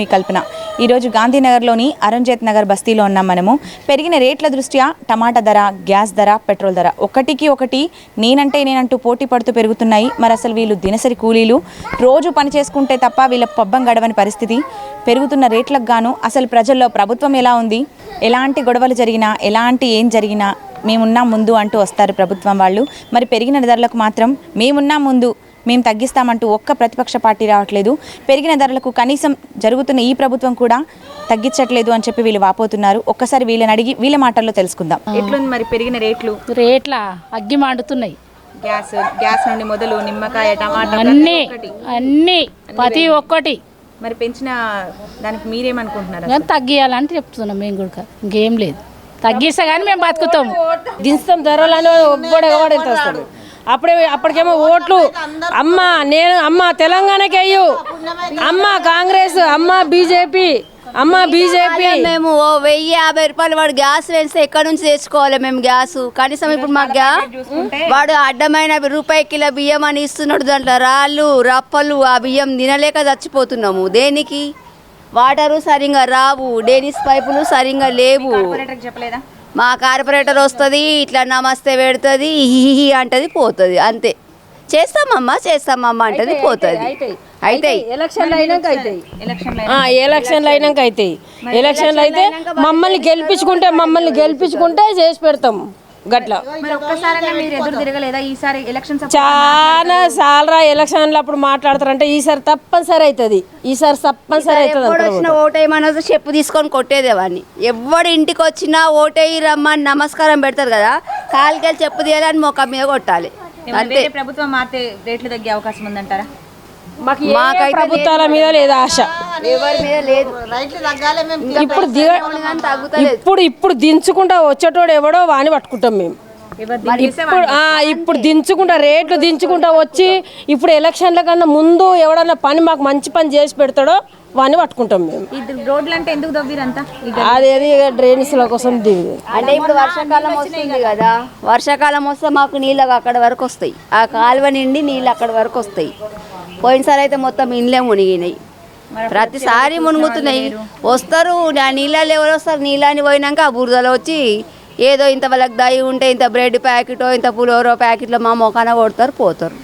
నేను మీ కల్పన. ఈరోజు గాంధీనగర్లోని అరుణ్జేత్ నగర్ బస్తీలో ఉన్నాం మనము. పెరిగిన రేట్ల దృష్ట్యా టమాటా ధర గ్యాస్ ధర పెట్రోల్ ధర ఒకటికి ఒకటి నేనంటే నేనంటూ పోటీ పడుతూ పెరుగుతున్నాయి. మరి అసలు వీళ్ళు దినసరి కూలీలు. రోజు పని చేసుకుంటే తప్ప వీళ్ళ పబ్బం గడవని పరిస్థితి. పెరుగుతున్న రేట్లకు గాను అసలు ప్రజల్లో ప్రభుత్వం ఎలా ఉంది? ఎలాంటి గొడవలు జరిగినా ఎలాంటి ఏం జరిగినా మేమున్నాం ముందు అంటూ వస్తారు ప్రభుత్వం వాళ్ళు. మరి పెరిగిన ధరలకు మాత్రం మేమున్నాం ముందు మేము తగ్గిస్తామంటూ ఒక్క ప్రతిపక్ష పార్టీ రావట్లేదు. పెరిగిన ధరలకు కనీసం జరుగుతున్న ఈ ప్రభుత్వం కూడా తగ్గించట్లేదు అని చెప్పి వీళ్ళు వాపోతున్నారు. ఒక్కసారి వీళ్ళని అడిగి వీళ్ళ మాటల్లో తెలుసుకుందాం. ఎట్లుంది మరి పెరిగిన రేట్లు? రేట్ల అగ్గి మండుతున్నాయి. గ్యాస్ గ్యాస్ నుండి మొదలు నిమ్మకాయ టమాటా అన్నీ అన్నీ ప్రతి ఒక్కటి. మరి పెంచిన దానికి మీరేమనుకుంటున్నారు కానీ తగ్గియాలని చెప్తున్నాం మేము కూడా ఇంకేం లేదు. తగ్గిస్తే కానీ మేము బతుకుతాము దించుతాం ధరలని ఒబ్బడు అప్పుడే అప్పటికేమో ఓట్లు. అమ్మ నేను అమ్మ తెలంగాణకి అయ్యు. అమ్మ కాంగ్రెస్ అమ్మ బీజేపీ అమ్మ బీజేపీ. మేము. ఓ వెయ్యి యాభై రూపాయలు వాడు గ్యాస్ వేస్తే ఎక్కడి నుంచి తెచ్చుకోవాలి మేము గ్యాస్? కనీసం ఇప్పుడు మాకు గ్యా వాడు అడ్డమైన రూపాయి కిలో బియ్యం అని ఇస్తున్నాడు దాంట్లో. రాళ్ళు రప్పలు ఆ బియ్యం తినలేక చచ్చిపోతున్నాము. దేనికి? వాటరు సరిగా రావు. డేనిస్ పైపులు సరిగా లేవు. చెప్పలేదా? మా కార్పొరేటర్ వస్తుంది ఇట్లా నమస్తే పెడుతుంది హిహి అంటది పోతుంది అంతే. చేస్తామమ్మా చేస్తామమ్మా అంటది పోతుంది. అయితే ఎలక్షన్లు అయినాక అవుతాయి ఎలక్షన్ ఆ, ఎలక్షన్లు అయినాక అవుతాయి ఎలక్షన్లు అయితే మమ్మల్ని గెలిపించుకుంటే మమ్మల్ని గెలిపించుకుంటే చేసి పెడతాం. గట్ల. మరి ఒక్కసారైనా మీరు ఎదురు తిరగలేదా? ఈసారి ఎలక్షన్స్ చాలా సాలరా ఎలక్షన్లు అప్పుడు మాట్లాడతారంటే ఈసారి తప్పనిసరి అవుతుంది ఈసారి తప్పనిసరి అవుతుంది చెప్పు తీసుకొని కొట్టేదే వాడిని. ఎవడు ఇంటికి వచ్చినా ఓటేయి రమ్మని నమస్కారం పెడతారు కదా. కాలికెళ్ళి చెప్పు తీయాలని మొక్క మీద కొట్టాలి. అంతే. ప్రభుత్వం మారితే రేట్లు తగ్గే అవకాశం ఉందంటారా? మాకు ఏ ప్రభుత్వాల మీద లేదు. ఆశ. ఎవరి మీద లేదు. ఇప్పుడు దిగ ఇప్పుడు ఇప్పుడు దించుకుంటా వచ్చేటోడు ఎవడో వాని పట్టుకుంటాం మేము. ఇప్పుడు ఇప్పుడు దించుకుంటా రేట్లు దించుకుంటా వచ్చి ఇప్పుడు ఎలక్షన్ల కన్నా ముందు ఎవడన్నా పని మాకు మంచి పని చేసి పెడతాడో వాని పట్టుకుంటాం మేము. రోడ్లు అంటే ఎందుకు దవ్విరంతా అదేది డ్రైనేజ్ల కోసం దిగు అంటే ఇప్పుడు వర్షాకాలం వస్తుంది కదా. వర్షాకాలం వస్తే మాకు నీళ్ళు అక్కడ వరకు వస్తాయి. ఆ కాలువ నిండి నీళ్ళు అక్కడ వరకు వస్తాయి. పోయినసారి అయితే మొత్తం ఇండ్లే మునిగినాయి. ప్రతిసారి మునుగుతున్నాయి. వస్తారు నీళ్ళలో ఎవరు వస్తారు? నీళ్ళని పోయినాక ఆ బురదలో వచ్చి ఏదో ఇంత వాళ్ళకి దయ ఉంటే ఇంత బ్రెడ్ ప్యాకెటో ఇంత పులిహోరో ప్యాకెట్లో మా మొఖాన కొడతారు పోతారు.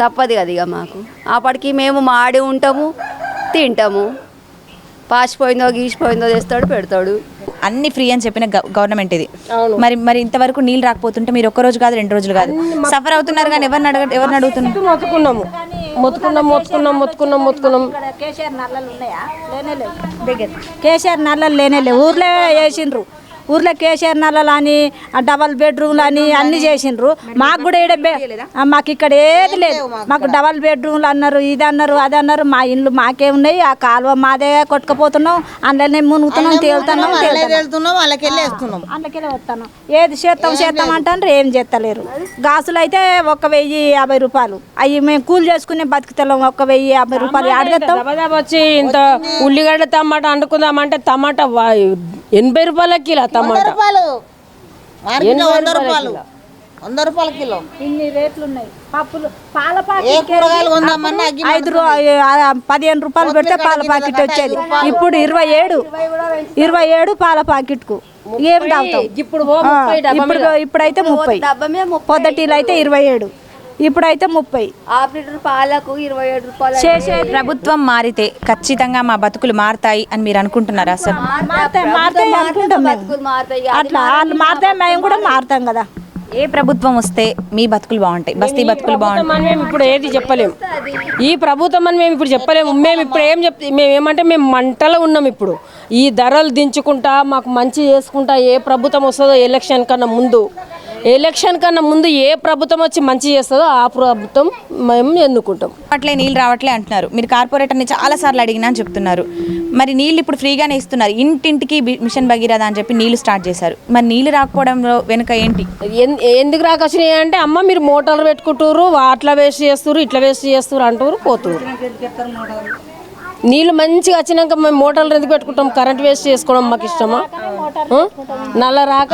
తప్పదు కదా ఇక మాకు. అప్పటికి మేము మాడి ఉంటాము తింటాము. పాసిపోయిందో గీసిపోయిందో తెస్తాడు పెడతాడు. అన్ని ఫ్రీ అని చెప్పిన గవ- గవర్నమెంట్ ఇది. మరి మరి ఇంతవరకు నీళ్ళు రాకపోతుంటే మీరు ఒక్క రోజు కాదు రెండు రోజులు కాదు. సఫర్ అవుతున్నారు కానీ ఎవరిని అడగ ఎవరిని అడుగుతున్నారు? మొత్తుకున్నాము. మొత్తుకున్నాం మొత్తుకున్నాం మొత్తుకున్నాం మొత్తుకున్నాం. కేసీఆర్ నల్లలు ఉన్నాయా? లేనే లేవు. కేసీఆర్ నల్లలు లేనే లేవు. ఊర్లో వేసిండ్రు. ఊర్లో కేసీఆర్ నల్లలు అని డబల్ బెడ్రూమ్లు అని అన్ని చేసిండ్రు. మాకు కూడా ఆ, మాకు ఇక్కడ ఏది లేదు. మాకు డబల్ బెడ్రూమ్లు అన్నారు ఇది అన్నారు అది అన్నారు. మా ఇండ్లు మాకే ఉన్నాయి ఆ కాలువ మాదే కొట్టుకుపోతున్నాం అందులోనే మునుగుతున్నాం తేలుతున్నాం తేలుతున్నాం. వేస్తున్నాం ఏది చేస్తాం చేస్తాం అంటారు ఏం చేస్తలేరు. గాసులు అయితే ఒక వెయ్యి యాభై రూపాయలు. అవి మేము కూలి చేసుకునే బతుకుతలేం ఒక వెయ్యి యాభై రూపాయలు ఆడగెత్తాం దబదబ వచ్చి ఇంత ఉల్లిగడ్డ టమాటా వండుకుందామంటే టమాటా ఎనభై రూపాయల కిలో టమాటా. రూపాయలు. వంద రూపాయలు వంద రూపాయల కిలో. ఇన్ని రేట్లు ఉన్నాయి. పప్పులు పాల ప్యాకెట్ ఐదు పదిహేను రూపాయలు పెడితే పాల ప్యాకెట్ వచ్చేది. ఇప్పుడు ఇరవై ఏడు. ఇరవై ఏడు పాల ప్యాకెట్కు ఏం తాగుతాం? ఇప్పుడు ఇప్పుడైతే ముప్పై. పొద్దుటీలు అయితే ఇరవై ఏడు. ఇప్పుడైతే ముప్పై. హాఫ్ లీటర్ పాలకు ఇరవై ఏడు రూపాయలు చేసే ప్రభుత్వం మారితే ఖచ్చితంగా మా బతుకులు మారుతాయి అని మీరు అనుకుంటున్నారా అసలు మారుతాయి మారుతాయి అనుకుంటాం మేము. బతుకులు మారుతాయి. ఇక. అట్లా వాళ్ళు మారితే మేము కూడా మారుతాం కదా. ఏ ప్రభుత్వం వస్తే మీ బతుకులు బాగుంటాయి బస్తీ బతుకులు బాగుంటాయి. మేము ఇప్పుడు ఏది చెప్పలేము ఈ ప్రభుత్వం అని మేము ఇప్పుడు చెప్పలేము. మేము ఇప్పుడు ఏం చెప్ మేము ఏమంటే మేము మంటలో ఉన్నాం ఇప్పుడు. ఈ ధరలు దించుకుంటా మాకు మంచి చేసుకుంటా ఏ ప్రభుత్వం వస్తుందో ఎలక్షన్ కన్నా ముందు ఎలక్షన్ కన్నా ముందు ఏ ప్రభుత్వం వచ్చి మంచి చేస్తుందో ఆ ప్రభుత్వం మేము ఎన్నుకుంటాం. అట్లే నీళ్ళు రావట్లే అంటున్నారు. మీరు కార్పొరేటర్ని చాలా సార్లు అడిగినా అని చెప్తున్నారు. మరి నీళ్ళు ఇప్పుడు ఫ్రీగానే ఇస్తున్నారు. ఇంటింటికి మిషన్ భగీరథ అని చెప్పి నీళ్ళు స్టార్ట్ చేశారు. మరి నీళ్ళు రాకపోవడంలో వెనుక ఏంటి? ఎందుకు రాకొచ్చినాయి అంటే అమ్మ మీరు మోటార్లు పెట్టుకుంటారు అట్లా వేస్ట్ చేస్తారు ఇట్లా వేస్ట్ చేస్తారు అంటారు పోతున్నారు నీళ్ళు మంచిగా వచ్చినాక మేము మోటార్లు ఎందుకు పెట్టుకుంటాం? కరెంట్ వేస్ట్ చేసుకోవడం మాకు ఇష్టమా? నల్ల రాక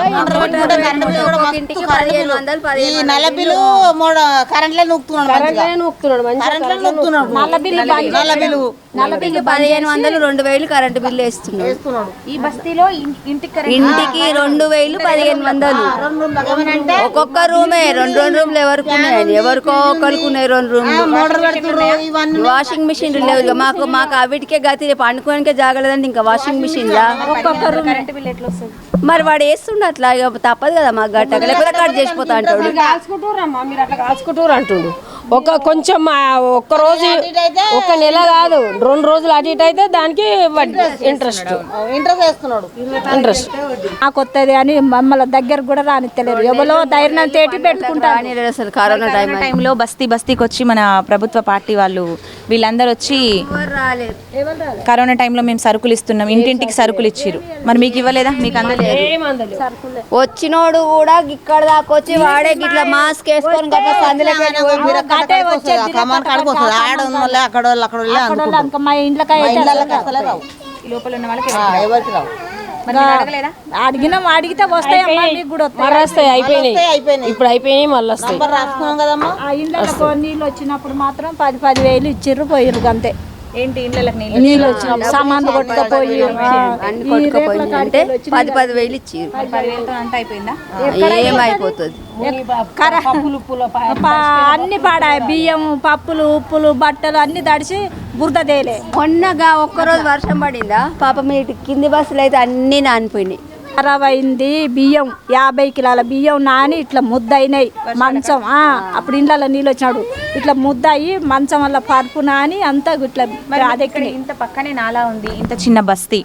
ఈ నల్ల బిల్లు మూడు కరెంట్లే నూకుతున్నాడు నల్ల బిల్లు పదిహేను వందలు రెండు వేలు కరెంటు బిల్లు వేస్తున్నాడు. ఈ బస్తీలో ఇంటికి రెండు వేలు పదిహేను వందలు. ఒక్కొక్క రూమే రెండు రెండు రూమ్లు ఎవరికి ఉన్నాయండి ఎవరికో ఒకరికి ఉన్నాయి రెండు రూమ్లు. వాషింగ్ మిషన్ లేవు. మాకు మాకు అవిటికే గతి పండుకోనికే జాగలేదండి. ఇంకా వాషింగ్ మిషన్ లా? కరెంట్ బిల్ ఎట్లా వస్తుంది. మరి వాడు వేస్తుండే అట్లా ఇక తప్పదు కదా మాకు గట్ట. లేకపోతే కట్ చేసిపోతా అంటాడు. కాల్చుకుంటూరమ్మా మీరు అట్లా కాల్చుకుంటూరు అంటుండు. ఒక కొంచెం ఒక్క రోజు ఒక నెల కాదు రెండు రోజులు అటు ఇటు అయితే దానికి ఇంట్రెస్ట్ ఇంట్రెస్ట్ నాకు వస్తుంది అని మమ్మల్ని దగ్గర కూడా రానిత్తలేరు. ఎవరో ధైర్యం తేటి పెట్టుకుంటారు. కానీ అసలు కరోనా టైం. టైంలో బస్తీ బస్తీకి వచ్చి మన ప్రభుత్వ పార్టీ వాళ్ళు వీళ్ళందరూ వచ్చి కరోనా టైంలో మేము సరుకులు ఇస్తున్నాం. ఇంటింటికి సరుకులు? ఇచ్చిర్రు. మరి మీకు ఇవ్వలేదా? మీకు అందలేదు. వచ్చినోడు కూడా ఇక్కడ దాకా వచ్చి వాడే గిట్లా మాస్క్ వేసుకొని గట్ల సందులోకి పోయి కమాన్ కాడికి వస్తుంది. ఆడ ఉన్న వాళ్ళే అక్కడ వాళ్ళు అక్కడ వాళ్ళే అందుకుంటారు ఇంకా మా ఇంట్లోకి అయితే ఇళ్ళకి అసలే రావు. ఈ లోపల ఉన్న వాళ్ళకి ఆ, ఎవరికి రావు. మరి మీరు అడగలేదా? అడిగినాం అడిగితే వస్తాయమ్మా మీకు కూడా వస్తాయి. మరి వస్తాయి అయిపోయినాయి. అయిపోయినాయి. ఇప్పుడు అయిపోయినాయి మళ్ళీ వస్తాయి. నంబర్ రాసుకున్నాం కదమ్మా. ఆ ఇంట్లో నీళ్ళు వచ్చినప్పుడు మాత్రం పది పది వేలు ఇచ్చిర్రు పోయిర్రు అంతే. ఏంటి ఇళ్ళకి నీళ్ళు వచ్చినప్పుడు సామాన్లు కొట్టుకపోయి అన్ని కొట్టుకుపోయింది అంటే పది పది వేలు ఇచ్చి ఏమైపోతుంది? అన్ని పాడాయి. బియ్యం పప్పులు ఉప్పులు బట్టలు అన్ని తడిసి బురద తేలే. మొన్నగా ఒక్కరోజు వర్షం పడిందా? పాప మీ కింది బస్సులు అయితే అన్ని నానిపోయినాయి. అయింది బియ్యం యాభై కిలోల బియ్యం నాని ఇట్లా ముద్ద అయినాయి మంచం. ఆ, అప్పుడు ఇండ్లలో నీళ్ళు వచ్చినాడు ఇట్లా ముద్ద అయ్యి మంచం వల్ల పరుపు నాని అంతా ఇట్లా ఇంత పక్కనే నాలా ఉంది ఇంత చిన్న బస్తీ.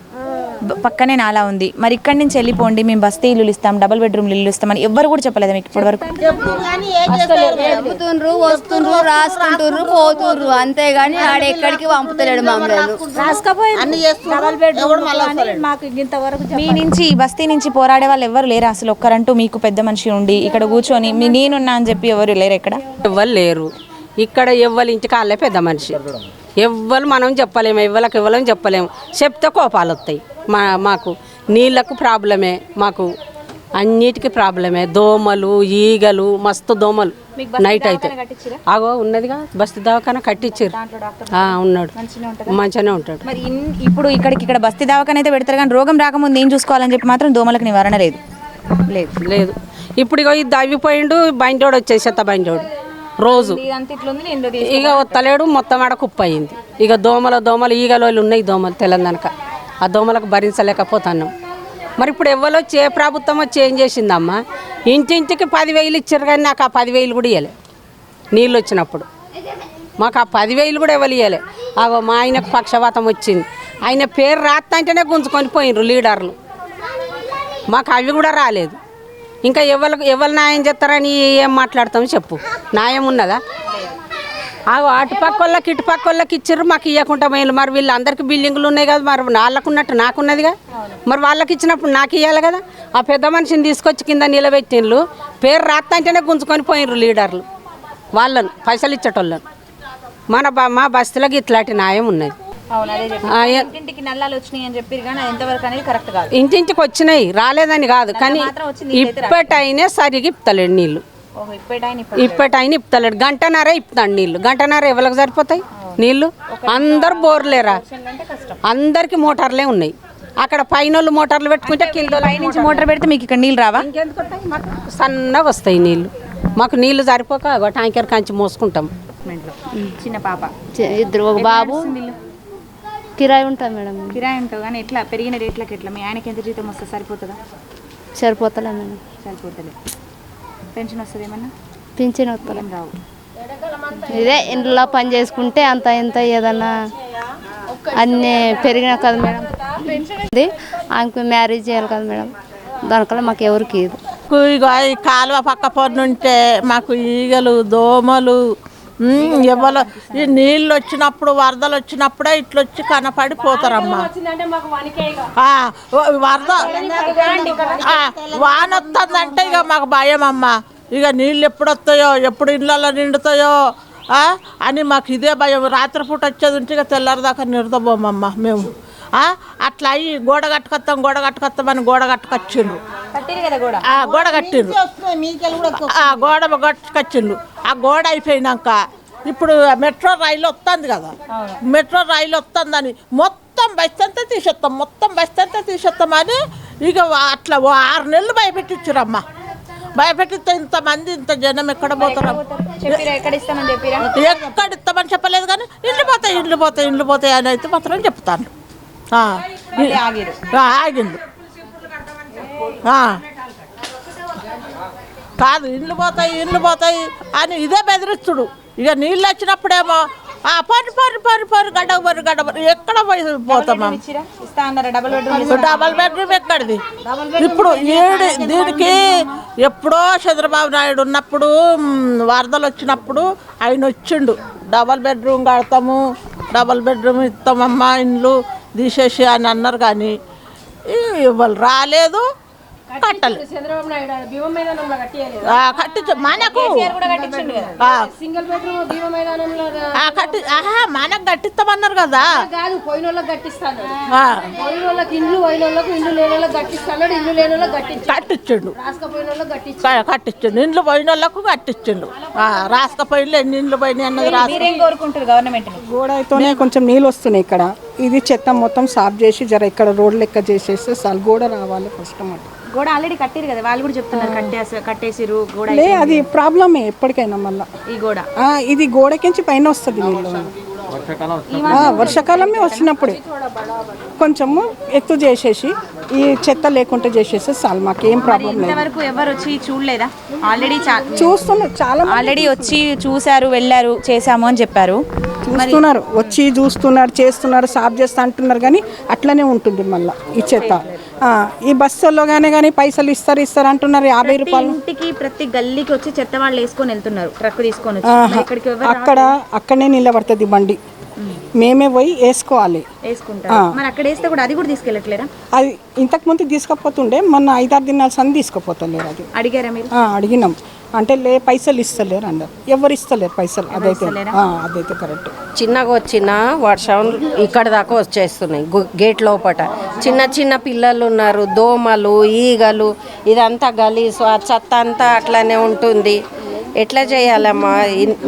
పక్కనే నాలా ఉంది. మరి ఇక్కడి నుంచి వెళ్ళిపోండి మేము బస్తీ ఇల్లు ఇస్తాం డబుల్ బెడ్రూమ్ ఇల్లు ఇస్తామని ఎవ్వరు కూడా చెప్పలేదు మీకు ఇప్పటివరకు. చెబుతుండ్రు వస్తుండ్రు రాసుకుంటుండ్రు పోతుండ్రు. అంతేగాని ఆడ ఎక్కడికి పంపుతలేడు మమ్మల్ని మాకు ఇంతవరకు మీ నుంచి ఈ బస్తీ నుంచి పోరాడే వాళ్ళు ఎవరు లేరు అసలు. ఒక్కరంటూ మీకు పెద్ద మనిషి ఉండి ఇక్కడ కూర్చొని మీ నేనున్నా అని చెప్పి ఎవరు లేరు ఇక్కడ ఎవ్వరు లేరు. ఇక్కడ ఎవ్వరి ఇంటికి వాళ్ళే పెద్ద మనిషి. ఎవ్వరు మనం చెప్పలేము ఎవ్వరికి ఎవ్వరం చెప్పలేము. చెప్తే కోపాలు వస్తాయి. మా మాకు నీళ్ళకు ప్రాబ్లమే మాకు అన్నిటికీ ప్రాబ్లమే. దోమలు ఈగలు మస్తు దోమలు. నైట్ అయితే. అగో ఉన్నదిగా. బస్తీ దవాఖాన కట్టించారు ఉన్నాడు. మంచిగానే ఉంటాడు. మరి ఇప్పుడు ఇక్కడికి ఇక్కడ బస్తీ దవాఖాన అయితే పెడతారు కానీ రోగం రాకముందు ఏం చూసుకోవాలని చెప్పి మాత్రం దోమలకు నివారణ లేదు. లేదు. లేదు. ఇప్పుడు ఇగో ఇది దవ్విపోయిండు బండోడు వచ్చేసి చెత్త బండోడు రోజు. ఇక వత్తలేడు మొత్తం ఆడ కుప్ప అయింది ఇక దోమల దోమలు ఈగలు ఉన్నాయి దోమలు తెలంగాణక ఆ దోమలకు భరించలేకపోతున్నాం మరి ఇప్పుడు ఎవరు వచ్చి ఏ ప్రభుత్వం వచ్చి ఏం చేసిందమ్మా? ఇంటింటికి పదివేలు ఇచ్చారు కానీ నాకు ఆ పదివేలు కూడా ఇవ్వలే నీళ్ళు వచ్చినప్పుడు. మాకు ఆ పదివేలు కూడా ఇవ్వలు ఇవ్వలే అగో మా ఆయనకు పక్షవాతం వచ్చింది. ఆయన పేరు రాత్తంటేనే గుంజుకొని పోయినరు లీడర్లు. మాకు అవి కూడా రాలేదు. ఇంకా ఎవరికి ఎవరు న్యాయం చేస్తారని ఏం మాట్లాడతాం చెప్పు. న్యాయం ఉన్నదా? ఆ అటు పక్క వాళ్ళకి ఇటు పక్క వాళ్ళకి ఇచ్చారు మాకు ఇవ్వకుండా మేలు మరి వీళ్ళందరికీ బిల్డింగ్లు ఉన్నాయి కదా మరి వాళ్ళకున్నట్టు నాకున్నదిగా? మరి వాళ్ళకి ఇచ్చినప్పుడు నాకు ఇవ్వాలి కదా? ఆ పెద్ద మనిషిని తీసుకొచ్చి కింద నిలబెట్టిండ్రు పేరు రాత్తంటేనే గుంజుకొని పోయినరు లీడర్లు. వాళ్ళను పైసలు ఇచ్చేటోళ్ళను. మన బ- మా బస్తీలకు ఇట్లాంటి న్యాయం ఉన్నది. ఇంటింటికి నల్లాలు వచ్చినాయి అని చెప్పారు కానీ ఎంతవరకు అనేది కరెక్ట్ కాదు. ఇంటింటికి వచ్చినాయి రాలేదని కాదు. కానీ ఇప్పటైనా సరిగా ఇప్పుతలేడు నీళ్ళు ఇప్పటైనా ఇప్పుతలేడు. గంటన్నరే ఇప్పుతాడు నీళ్ళు గంటన్నర ఎవరికి సరిపోతాయి? నీళ్ళు అందరు బోర్లేరా? అందరికి మోటార్లే ఉన్నాయి. అక్కడ పైన వాళ్ళు మోటార్లు పెట్టుకుంటే కింద నుంచి మోటార్ పెడితే మీకు ఇక్కడ నీళ్ళు రావా? సన్నగా వస్తాయి నీళ్ళు మాకు నీళ్ళు సరిపోక ట్యాంకర్ కంచి మోసుకుంటాం. చిన్న పాప. ఇద్దరు ఒక బాబు. కిరాయి ఉంటాం మేడం. కిరాయి ఉంటావు కానీ ఎట్లా? పెరిగిన రేట్లకి ఎట్లా? మీ ఆయనకి ఎంత జీతం వస్తే సరిపోతుందా? సరిపోతలే మేడం. సరిపోతుంది పెన్షన్ వస్తుంది ఏమన్నా? పింఛన్ వస్తలే. ఏం రావు. ఇదే ఇంట్లో పని చేసుకుంటే అంత ఇంత ఏదన్నా అన్నీ పెరిగినా కదా మేడం. ఇది ఆమెకు మ్యారేజ్ చేయాలి కదా మేడం. దానికల్లా మాకు ఎవరికి కాలువ పక్క పొన్నుంటే మాకు ఈగలు దోమలు ఎవరు ఈ నీళ్ళు వచ్చినప్పుడు వరదలు వచ్చినప్పుడే ఇట్లా వచ్చి కనపడిపోతారమ్మా. వరద వాన వస్తుందంటే ఇక మాకు భయం అమ్మా ఇక నీళ్ళు ఎప్పుడు వస్తాయో ఎప్పుడు ఇళ్ళల్లో నిండుతాయో అని మాకు ఇదే భయం. రాత్రిపూట వచ్చేది ఉంటే ఇక తెల్లారిదాకా నిద్రపోమమ్మా మేము. అట్లా అయ్యి గోడ కట్టుకొస్తాం గోడ కట్టుకొస్తామని గోడ కట్టుకొచ్చిండ్రు. కట్టిరు కదా కూడా ఆ గోడ కట్టిండ్రు. ఆ గోడ కట్టుకొచ్చిండ్రు. ఆ గోడ అయిపోయినాక ఇప్పుడు మెట్రో రైలు వస్తుంది కదా. మెట్రో రైలు వస్తుందని మొత్తం బస్ అంతా తీసేస్తాం మొత్తం బస్ అంతా తీసేస్తామని ఇక అట్లా ఓ ఆరు నెలలు భయపెట్టించారమ్మా. భయపెట్టిస్తే ఇంతమంది ఇంత జనం ఎక్కడ పోతారు? చెప్పిరా ఎక్కడ ఇస్తామని చెప్పలేదు కానీ ఇండ్లు పోతాయి ఇండ్లు పోతాయి ఇండ్లు పోతాయి అని అయితే మాత్రం చెప్తాను ఆగింది. కాదు ఇండ్లు పోతాయి ఇండ్లు పోతాయి అని ఇదే బెదిరిస్తుడు. ఇక నీళ్ళు వచ్చినప్పుడేమో ఆ పని పని పని పని గడ్డ పని గడ్డ పని ఎక్కడ పోయి పోతామా డబుల్ బెడ్రూమ్ ఎక్కడిది? ఇప్పుడు ఏడు దీనికి ఎప్పుడో చంద్రబాబు నాయుడు ఉన్నప్పుడు వరదలు వచ్చినప్పుడు ఆయన వచ్చిండు. డబల్ బెడ్రూమ్ కడతాము డబల్ బెడ్రూమ్ ఇస్తామమ్మా ఇండ్లు. తీసేసి అని అన్నారు కానీ ఈ వాళ్ళు రాలేదు ఆ, కట్టించు మనకు కట్టి ఆహా మనకు కట్టిస్తామన్నారు కదా. కాదు పోయిన వాళ్ళకి కట్టిస్తాను ఆ, పోయిన వాళ్ళకి ఇండ్లు పోయిన వాళ్ళకి ఇండ్లు లేని వాళ్ళకి కట్టిస్తాడు ఇండ్లు లేని వాళ్ళకి కట్టించాడు. కట్టించిండు. రాసుకపోయిన వాళ్ళకి కట్టించాడు. ఇండ్లు పోయిన వాళ్ళకు కట్టించిండు. ఆ, రాసుకపోయిన ఎన్ని ఇండ్లు పోయినాయి అన్నది రాసు మీరేం కోరుకుంటారు గవర్నమెంట్ గోడ అయితేనే కొంచెం నీళ్ళు వస్తున్నాయి ఇక్కడ. ఇది చెత్త మొత్తం సాఫ్ చేసి జర ఇక్కడ రోడ్ లెక్క చేసేస్తే చాలు గోడ రావాలి ఫస్ట్ అన్నమాట. గోడ ఆల్రెడీ కట్టిరు కదా వాళ్ళు కూడా చెప్తున్నారు కట్టేసి కట్టేసిరు గోడ లే అది ప్రాబ్లమే ఎప్పటికైనా మళ్ళా. ఈ గోడ. ఇది గోడకించి పైన వస్తుంది నీళ్ళు? వర్షాకాలమే వచ్చినప్పుడే. కొంచెము ఎత్తు చేసేసి ఈ చెత్త లేకుండా చేసేస్తే చాలు మాకేం ప్రాబ్లం లేదు. ఇంతవరకు ఎవరు వచ్చి చూడలేదా? ఆల్రెడీ చూస్తున్నారు చాలా మంది ఆల్రెడీ వచ్చి చూశారు వెళ్ళారు చేశాము అని చెప్పారు. చూస్తున్నారు వచ్చి చూస్తున్నారు చేస్తున్నారు సాఫ్ చేస్తా అంటున్నారు కానీ అట్లనే ఉంటుంది మళ్ళీ ఈ చెత్త. ఈ బస్సుల్లో కానీ కానీ పైసలు ఇస్తారు ఇస్తారు అంటున్నారు యాభై రూపాయలు. ఇంటికి ప్రతి గల్లీకి వచ్చి చెత్త వాళ్ళు వేసుకొని వెళ్తున్నారు ట్రక్ తీసుకొని అక్కడ అక్కడనే నిలబడుతుంది బండి. మేమే పోయి వేసుకోవాలి. వేసుకుంటారు. మరి అక్కడ వేస్తే కూడా అది కూడా తీసుకెళ్ళట్లేరా అది ఇంతకు ముందు తీసుకుపోతుండే మొన్న ఐదారు దినాల సంది తీసుకుపోతలేరు అది. అడిగారా మీరు? అడిగినాం. అంటే లే పైసలు ఇస్తలేరు అన్నారు ఎవరు ఇస్తలేరు పైసలు? అదైతే. ఆ, అదైతే కరెక్ట్. చిన్నగా వచ్చిన వర్షం ఇక్కడ దాకా వచ్చేస్తున్నాయి. గేట్ లోపట. చిన్న చిన్న పిల్లలు ఉన్నారు. దోమలు ఈగలు ఇదంతా గలీసు ఆ చెత్త అంతా అట్లానే ఉంటుంది. ఎట్లా చేయాలమ్మా?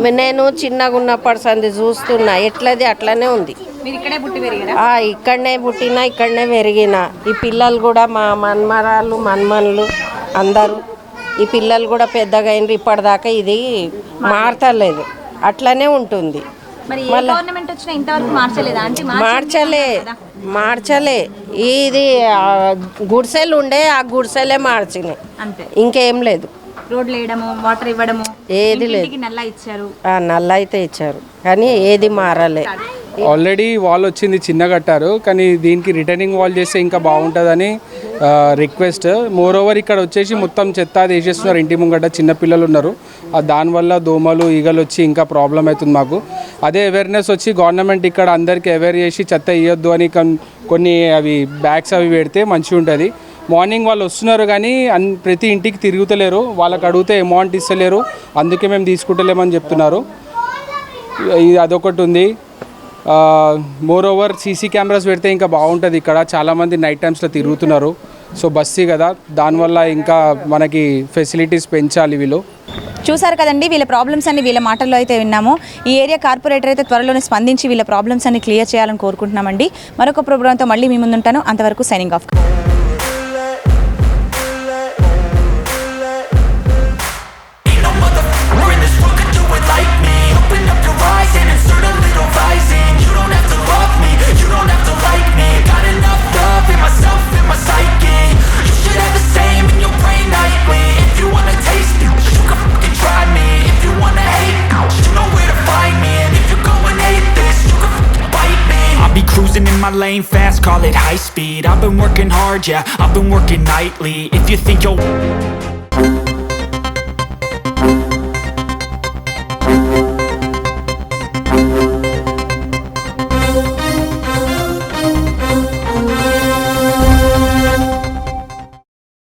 నేను చిన్నగా ఉన్నప్పటి సంది చూస్తున్నా. ఎట్లది అట్లానే ఉంది. మీరు ఇక్కడే పుట్టి పెరిగారా? ఆ, ఇక్కడనే పుట్టినా ఇక్కడనే పెరిగిన. ఈ పిల్లలు కూడా మా మన్మరాలు మన్మన్లు అందరూ ఈ పిల్లలు కూడా పెద్దగా అయినరు ఇప్పటిదాకా ఇది మారతలేదు. అట్లనే ఉంటుంది. మరి ఏ గవర్నమెంట్ వచ్చినా ఇంతవరకు మార్చలేదా? అంటే మార్చలే మార్చలే. ఇది ఆ, గుడిసెలు ఉండే ఆ గుడిసెలే మార్చినాయి. అంతే. ఇంకేం లేదు. రోడ్లు వేయడము వాటర్ ఇవ్వడము ఏది లేదు. ఇంటికి నల్లా ఇచ్చారు. ఆ, నల్ల అయితే ఇచ్చారు. కానీ ఏది మారలే. ఆల్రెడీ వాల్ వచ్చింది చిన్న కట్టారు కానీ దీనికి రిటర్నింగ్ వాల్ చేస్తే ఇంకా బాగుంటుందని రిక్వెస్ట్ మోర్ ఓవర్ ఇక్కడ వచ్చేసి మొత్తం చెత్త అది వేసేస్తున్నారు ఇంటి ముంగట చిన్నపిల్లలు ఉన్నారు. దానివల్ల దోమలు ఈగలు వచ్చి ఇంకా ప్రాబ్లం అవుతుంది మాకు. అదే అవేర్నెస్ వచ్చి గవర్నమెంట్ ఇక్కడ అందరికీ అవేర్ చేసి చెత్త ఇవ్వద్దు అని కొన్ని అవి బ్యాగ్స్ అవి పెడితే మంచిగా ఉంటుంది. మార్నింగ్ వాళ్ళు వస్తున్నారు కానీ అన్ ప్రతి ఇంటికి తిరుగుతలేరు వాళ్ళకి అడిగితే అమౌంట్ ఇస్తలేరు అందుకే మేము తీసుకుంటలేమని చెప్తున్నారు. అదొకటి ఉంది. మోర్ ఓవర్ సీసీ కెమెరాస్ పెడితే ఇంకా బాగుంటుంది. ఇక్కడ చాలామంది నైట్ టైమ్స్లో తిరుగుతున్నారు. సో బస్సీ కదా. దానివల్ల ఇంకా మనకి ఫెసిలిటీస్ పెంచాలి వీళ్ళు. చూసారు కదండి వీళ్ళ ప్రాబ్లమ్స్ అన్ని వీళ్ళ మాటల్లో అయితే విన్నాము. ఈ ఏరియా కార్పొరేటర్ అయితే త్వరలోనే స్పందించి వీళ్ళ ప్రాబ్లమ్స్ అన్ని క్లియర్ చేయాలని కోరుకుంటున్నామండి. మరొక ప్రోగ్రాంతో మళ్ళీ మీ ముందుంటాను. అంతవరకు signing off lane fast, call it high speed. I've been working hard, yeah, I've been working nightly. If you think you'll